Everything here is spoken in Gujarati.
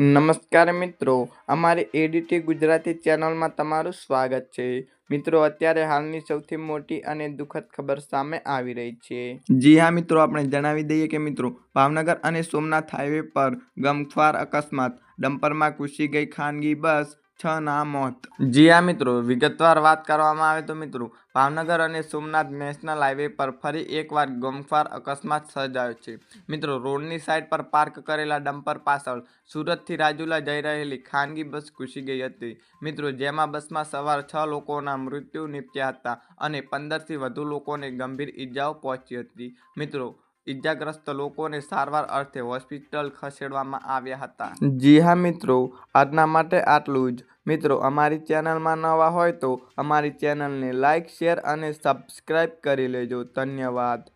નમસ્કાર મિત્રો, અમારી એડીટી ગુજરાતી ચેનલમાં તમારું સ્વાગત છે. મિત્રો, અત્યારે હાલની સૌથી મોટી અને દુઃખદ ખબર સામે આવી રહી છે. જી હા મિત્રો, આપણે જણાવી દઈએ કે મિત્રો, ભાવનગર અને સોમનાથ હાઈવે પર ગમખ્વાર અકસ્માત, ડમ્પરમાં ઘૂસી ગઈ ખાનગી બસ છ ના મોત. જી હા, મિત્રો. વિગતવાર વાત કરવામાં આવે તો મિત્રો, ભાવનગર અને સોમનાથ નેશનલ હાઈવે પર ફરી એકવાર ગમખ્વાર અકસ્માત સર્જાયો છે. મિત્રો, રોડની સાઈડ પર પાર્ક કરેલા ડમ્પર પાછળ સુરતથી રાજુલા જઈ રહેલી ખાનગી બસ ઘૂસી ગઈ હતી. મિત્રો, જેમાં બસમાં સવાર છ લોકોના મૃત્યુ નીપજ્યા હતા અને પંદરથી વધુ લોકોને ગંભીર ઈજાઓ પહોંચી હતી. મિત્રો ઈજાગ્રસ્ત લોકોને સારવાર અર્થે હોસ્પિટલ ખસેડવામાં આવ્યા હતા. જી હા મિત્રો, આજના માટે આટલું જ. મિત્રો, અમારી ચેનલમાં નવા હોય તો અમારી ચેનલને લાઇક શેર અને સબસ્ક્રાઈબ કરી લેજો. ધન્યવાદ.